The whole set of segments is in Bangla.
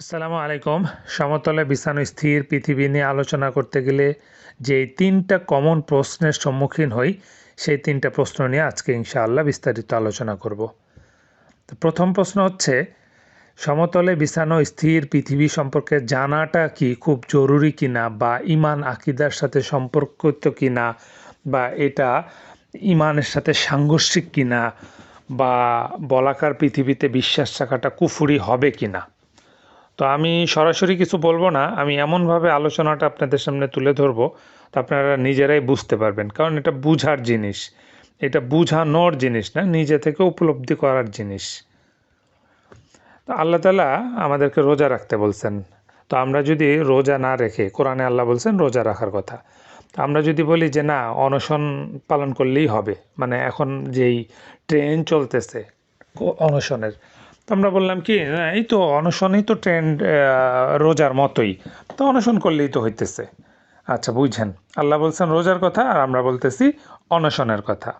আসসালামু আলাইকুম। সমতলে বিছানো স্থির পৃথিবী নিয়ে আলোচনা করতে গেলে যে তিনটা কমন প্রশ্নের সম্মুখীন হই, সেই তিনটা প্রশ্ন নিয়ে আজকে ইনশাআল্লাহ বিস্তারিত আলোচনা করব। তো প্রথম প্রশ্ন হচ্ছে, সমতলে বিছানো স্থির পৃথিবী সম্পর্কে জানাটা কি খুব জরুরি কিনা বা ইমান আকিদার সাথে সম্পর্কিত কিনা বা এটা ইমানের সাথে সাংঘর্ষিক কিনা বা বলাকার পৃথিবীতে বিশ্বাস রাখাটা কুফুরি হবে কিনা? তো আমি সরাসরি কিছু বলব না, আমি এমনভাবে আলোচনাটা আপনাদের সামনে তুলে ধরবো, তো আপনারা নিজেরাই বুঝতে পারবেন। কারণ এটা বুঝার জিনিস, এটা বুঝানোর জিনিস না, নিজে থেকে উপলব্ধি করার জিনিস। তো আল্লাহ তালা আমাদেরকে রোজা রাখতে বলছেন। তো আমরা যদি রোজা না রেখে, কোরআনে আল্লাহ বলছেন রোজা রাখার কথা। আমরা যদি বলি যে না, অনশন পালন করলেই হবে মানে এখন যেই ট্রেন চলতেছে অনশনের তো আমরা বললাম কি না, এই তো অনশনই তো ট্রেন্ড রোজার মতোই। তো অনশন করলেই তো হইতেছে। আচ্ছা বুঝছেন। আল্লাহ বলছেন রোজার কথা আর আমরা বলতেছি অনশনের কথা।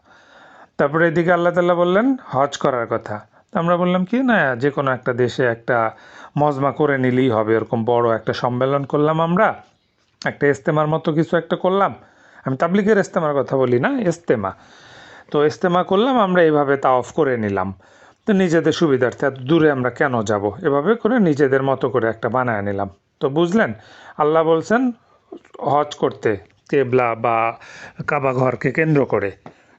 তারপরে এদিকে আল্লাহ তাল্লাহ বললেন হজ করার কথা। আমরা বললাম কি না যে কোনো একটা দেশে একটা মজমা করে নিলেই হবে এরকম বড় একটা সম্মেলন করলাম আমরা একটা ইস্তেমার মতো কিছু একটা করলাম। আমি তাবলিগের ইস্তেমার কথা বলি না ইস্তেমা। তো ইস্তেমা করলাম আমরা এইভাবে তা অফ করে নিলাম। তো নিজেদের সুবিধার্থে এত দূরে আমরা কেন যাব? এভাবে করে নিজেদের মতো করে একটা বানায় নিলাম। তো বুঝলেন, আল্লাহ বলছেন, হজ করতে, কেবলা বা কাবা ঘরকে কেন্দ্র করে।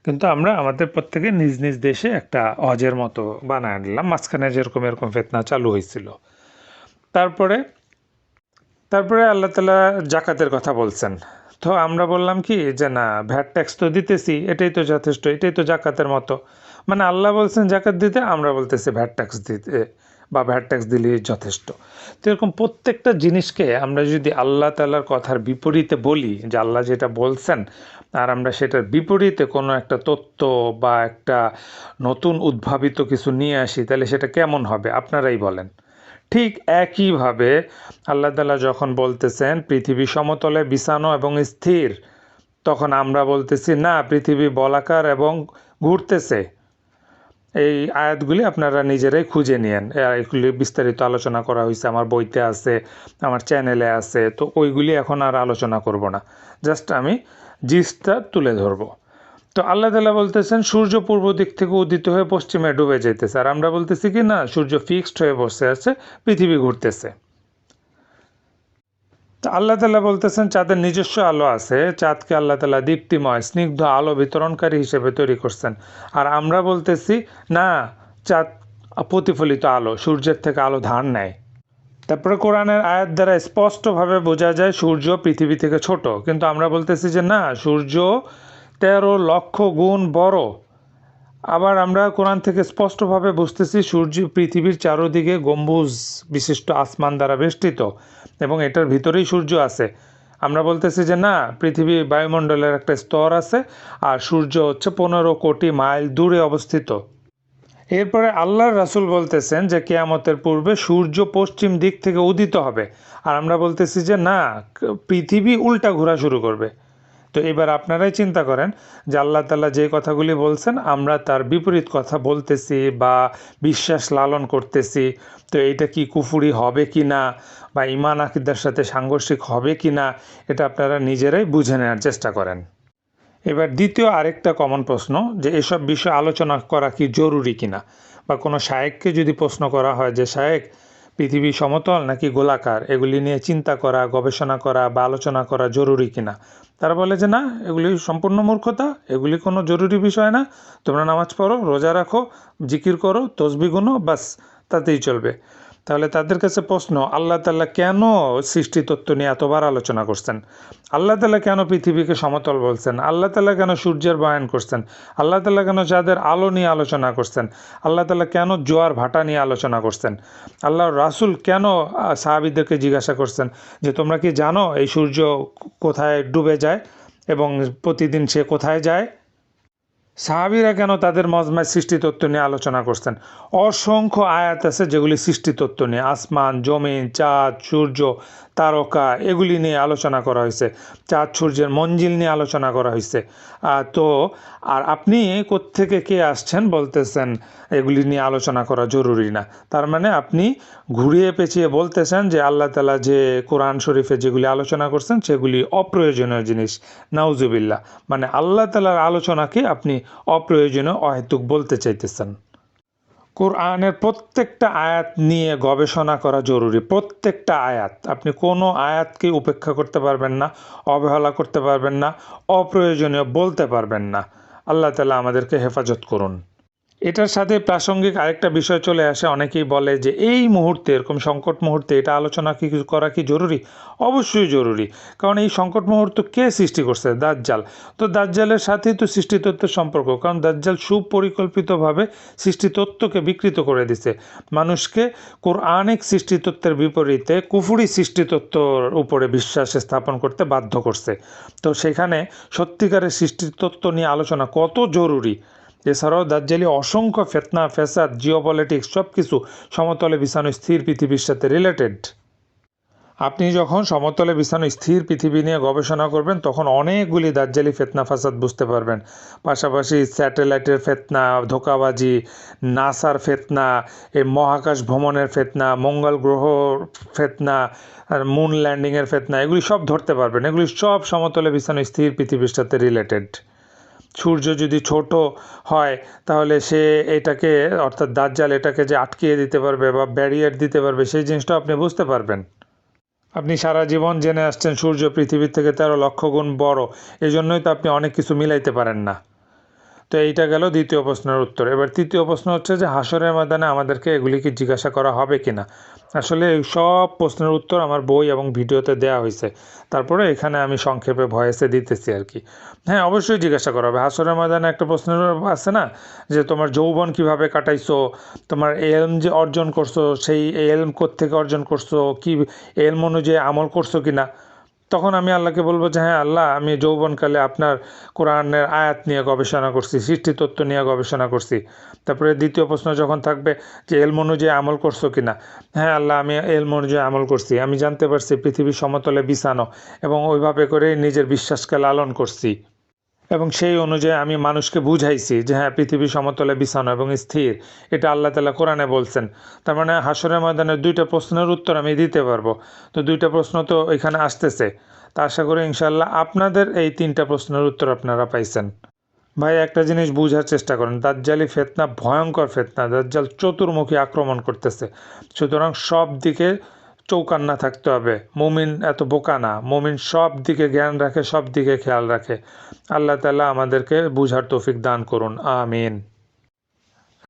কিন্তু আমরা আমাদের প্রত্যেকে নিজ নিজ দেশে একটা হজের মতো বানায় নিলাম। মাঝখানে যেরকম এরকম ফেতনা চালু হয়েছিল। তারপরে তারপরে আল্লাহ তালা জাকাতের কথা বলছেন। তো আমরা বললাম কি, যে না, ভ্যাট ট্যাক্স তো দিতেছি, এটাই তো যথেষ্ট, এটাই তো জাকাতের মতো। মানে আল্লাহ বলছেন জাকাত দিতে, আমরা বলতেছি ভ্যাট ট্যাক্স দিতে, বা ভ্যাট ট্যাক্স দিলেই যথেষ্ট। তো এরকম প্রত্যেকটা জিনিসকে আমরা যদি আল্লাহ তালার কথার বিপরীতে বলি, যে আল্লাহ যেটা বলছেন, আর আমরা সেটার বিপরীতে কোনো একটা তথ্য বা একটা নতুন উদ্ভাবিত কিছু নিয়ে আসি, তাহলে সেটা কেমন হবে? আপনারাই বলেন। ঠিক একইভাবে আল্লাহ তালা যখন বলতেছেন, পৃথিবী সমতলে বিছানো এবং স্থির, তখন আমরা বলতেছি, না, পৃথিবী বলাকার এবং ঘুরতেছে। এই আয়াতগুলি আপনারা নিজেরাই খুঁজে নিয়েন। এগুলি বিস্তারিত আলোচনা করা হয়েছে, আমার বইতে আছে, আমার চ্যানেলে আছে, তো ওইগুলি এখন আর আলোচনা করব না। জাস্ট আমি জিসটা তুলে ধরবো। তো আল্লাহ তালা বলতেছেন, সূর্য পূর্ব দিক থেকে উদিত হয়ে পশ্চিমে ডুবে যেতেছে আর আমরা বলতেছি কি, না, সূর্য ফিক্সড হয়ে বসে আছে, পৃথিবী ঘুরতেছে। তো আল্লাহ তালা বলতেছেন, চাঁদের নিজস্ব আলো আছে, চাঁদকে আল্লাহ তালা দীপ্তিময়, স্নিগ্ধ আলো বিতরণকারী হিসেবে তৈরি করছেন। আর আমরা বলতেছি, না, চাঁদ প্রতিফলিত আলো, সূর্যের থেকে আলো ধার নেয়। তারপরে কোরআনের আয়াত দ্বারা স্পষ্টভাবে বোঝা যায়, সূর্য পৃথিবী থেকে ছোট। কিন্তু আমরা বলতেছি যে, না, সূর্য তেরো লক্ষ গুণ বড়। আবার আমরা কোরআন থেকে স্পষ্টভাবে বুঝতেছি, সূর্য পৃথিবীর চারোদিকে গম্বুজ বিশিষ্ট আসমান দ্বারা বেষ্টিত এবং এটার ভিতরেই সূর্য আছে। আমরা বলতেছি যে না, পৃথিবী বায়ুমণ্ডলের একটা স্তর আছে আর সূর্য হচ্ছে পনেরো কোটি মাইল দূরে অবস্থিত। এরপরে আল্লাহর রাসূল বলতেছেন যে কেয়ামতের পূর্বে সূর্য পশ্চিম দিক থেকে উদিত হবে। আর আমরা বলতেছি যে না, পৃথিবী উল্টা ঘোরা শুরু করবে। তো এবার আপনারাই চিন্তা করেন যে আল্লাহ তাল্লাহ যে কথাগুলি বলছেন, আমরা তার বিপরীত কথা বলতেছি বা বিশ্বাস লালন করতেছি। তো এইটা কি কুফুরি হবে কি না বা ইমান আকিদার সাথে সাংঘর্ষিক হবে কি না এটা আপনারা নিজেরাই বুঝে নেওয়ার চেষ্টা করেন। এবার দ্বিতীয় আরেকটা কমন প্রশ্ন যে এসব বিষয়ে আলোচনা করা কি জরুরি কিনা? বা কোনো শায়েককে যদি প্রশ্ন করা হয় যে, শায়েক পৃথিবী সমতল নাকি গোলাকার? এগুলি নিয়ে চিন্তা করা, গবেষণা করা বা আলোচনা করা জরুরি কিনা? তারা বলে যে না, এগুলি সম্পূর্ণ মূর্খতা, এগুলি কোনো জরুরি বিষয় না। তোমরা নামাজ পড়ো, রোজা রাখো, জিকির করো, তসবি গুনো, বাস, তাতেই চলবে। তাহলে তাদের কাছে প্রশ্ন, আল্লাহ তাল্লাহ কেন সৃষ্টি তত্ত্ব নিয়ে এতবার আলোচনা করছেন? আল্লাহ তাল্লাহ কেন পৃথিবীকে সমতল বলছেন? আল্লাহ তাল্লাহ কেন সূর্যের বয়ান করছেন? আল্লাহ তাল্লাহ কেন যাদের আলো নিয়ে আলোচনা করছেন? আল্লাহ তাল্লাহ কেন জোয়ার ভাটা নিয়ে আলোচনা করছেন? আল্লাহ রাসূল কেন সাহাবীদেরকে জিজ্ঞাসা করছেন যে, তোমরা কি জানো এই সূর্য কোথায় ডুবে যায় এবং প্রতিদিন সে কোথায় যায়? সাহাবিরা কেন তাদের মজমায় সৃষ্টিতত্ত্ব নিয়ে আলোচনা করছেন? অসংখ্য আয়াত আছে যেগুলি সৃষ্টিতত্ত্ব নিয়ে, আসমান, জমিন, চাঁদ, সূর্য, তারকা, এগুলি নিয়ে আলোচনা করা হয়েছে। চাঁদ, সূর্যের মঞ্জিল নিয়ে আলোচনা করা হয়েছে। তো, আর আপনি কোত্থেকে কে আসছেন বলতেছেন এগুলি নিয়ে আলোচনা করা জরুরি না। তার মানে আপনি ঘুরিয়ে পেঁচিয়ে বলতেছেন যে আল্লাহ তালা যে কোরআন শরীফে যেগুলি আলোচনা করছেন সেগুলি অপ্রয়োজনীয় জিনিস। নাউজুবিল্লাহ। মানে আল্লাহ তালার আলোচনাকে আপনি অপ্রয়োজনীয় অহেতুক বলতে চাইতেছেন। কোরআনের প্রত্যেকটা আয়াত নিয়ে গবেষণা করা জরুরি। প্রত্যেকটা আয়াত। আপনি কোনো আয়াতকে উপেক্ষা করতে পারবেন না, অবহেলা করতে পারবেন না, অপ্রয়োজনীয় বলতে পারবেন না। আল্লাহ তালা আমাদেরকে হেফাজত করুন। এটার সাথে প্রাসঙ্গিক আরেকটা বিষয় চলে আসে। অনেকেই বলে যে, এই মুহূর্তে, এরকম সংকট মুহূর্তে এটা আলোচনা কি করা কি জরুরি? অবশ্যই জরুরি। কারণ এই সংকট মুহূর্ত কে সৃষ্টি করছে? দাজ্জাল। তো দাজ্জালের সাথেই তো সৃষ্টিতত্ত্বের সম্পর্ক। কারণ দাজ্জাল সুপরিকল্পিতভাবে সৃষ্টিতত্ত্বকে বিকৃত করে দিছে। মানুষকে কোরআনিক সৃষ্টিতত্ত্বের বিপরীতে কুফুরি সৃষ্টিতত্ত্বর উপরে বিশ্বাস স্থাপন করতে বাধ্য করছে। তো সেখানে সত্যিকারের সৃষ্টিতত্ত্ব নিয়ে আলোচনা কত জরুরি? এছাড়াও দার্জালি অসংখ্য ফেতনা ফেসাদ জিওপলিটিক্স সব কিছু সমতলে বিছানো স্থির পৃথিবীর সাথে রিলেটেড আপনি যখন সমতলে বিছানো স্থির পৃথিবী নিয়ে গবেষণা করবেন, তখন অনেকগুলি দার্জালি ফেতনা ফাসাদ বুঝতে পারবেন। পাশাপাশি স্যাটেলাইটের ফেতনা, ধোকাবাজি, নাসার ফেতনা, এই মহাকাশ ভ্রমণের ফেতনা, মঙ্গল গ্রহ ফেতনা, আর মুন ল্যান্ডিংয়ের ফেতনা, এগুলি সব ধরতে পারবেন। এগুলি সব সমতলে বিছানো স্থির পৃথিবীর সাথে রিলেটেড সূর্য যদি ছোট হয়, তাহলে সে এটাকে, অর্থাৎ দাজ্জাল এটাকে যে আটকিয়ে দিতে পারবে বা ব্যারিয়ার দিতে পারবে, সেই জিনিসটা আপনি বুঝতে পারবেন। আপনি সারা জীবন জেনে আসছেন সূর্য পৃথিবীর থেকে তেরো লক্ষ গুণ বড়। এই জন্যই তো আপনি অনেক কিছু মিলাইতে পারেন না। তো এইটা গেল দ্বিতীয় প্রশ্নের উত্তর। এবার তৃতীয় প্রশ্ন হচ্ছে যে হাসরের ময়দানে আমাদেরকে এগুলি কি জিজ্ঞাসা করা হবে কি না আসলে এই সব প্রশ্নের উত্তর আমার বই এবং ভিডিওতে দেওয়া হয়েছে। তারপরে এখানে আমি সংক্ষেপে ভয়েসে দিতেছি আর কি। হ্যাঁ অবশ্যই জিজ্ঞাসা করা হবে। হাসরের ময়দানে একটা প্রশ্ন আছে না, যে তোমার যৌবন কীভাবে কাটাইছো? তোমার এলম যে অর্জন করছ, সেই এলম থেকে অর্জন করছ? কি এলম অনুযায়ী আমল করছ কি না তখন আমি আল্লাহকে বলব যে হ্যাঁ আল্লাহ, আমি যৌবনকালে আপনার কোরআনের আয়াত নিয়ে গবেষণা করছি সৃষ্টি তত্ত্ব নিয়ে গবেষণা করছি। তারপরে দ্বিতীয় প্রশ্ন যখন থাকবে যে, এলম অনুযায়ী আমল করছ কি না হ্যাঁ আল্লাহ, আমি এলম অনুযায়ী আমল করছি। আমি জানতে পারছি পৃথিবীর সমতলে বিছানো এবং ওইভাবে করে নিজের বিশ্বাসকে লালন করছি। এবং সেই অনুযায়ী আমি মানুষকে বুঝাইছি যে হ্যাঁ পৃথিবী সমতলে বিছানো এবং স্থির। এটা আল্লাহ তালা কোরআনে বলছেন। তার মানে হাসরের ময়দানে দুইটা প্রশ্নের উত্তর আমি দিতে পারব। তো দুইটা প্রশ্ন তো এখানে আসতেছে। তা আশা করি ইনশাল্লাহ আপনাদের এই তিনটা প্রশ্নের উত্তর আপনারা পাইছেন। ভাই, একটা জিনিস বুঝার চেষ্টা করেন। দাজ্জালি ফেতনা ভয়ঙ্কর ফেতনা। দাজ্জাল চতুর্মুখী আক্রমণ করতেছে। সুতরাং সব দিকে চৌকান্না থাকতে হবে। মুমিন এত বোকা না। মুমিন সব দিকে জ্ঞান রাখে, সব দিকে খেয়াল রাখে। আল্লাহ তালা আমাদেরকে বুঝার তৌফিক দান করুন। আমিন।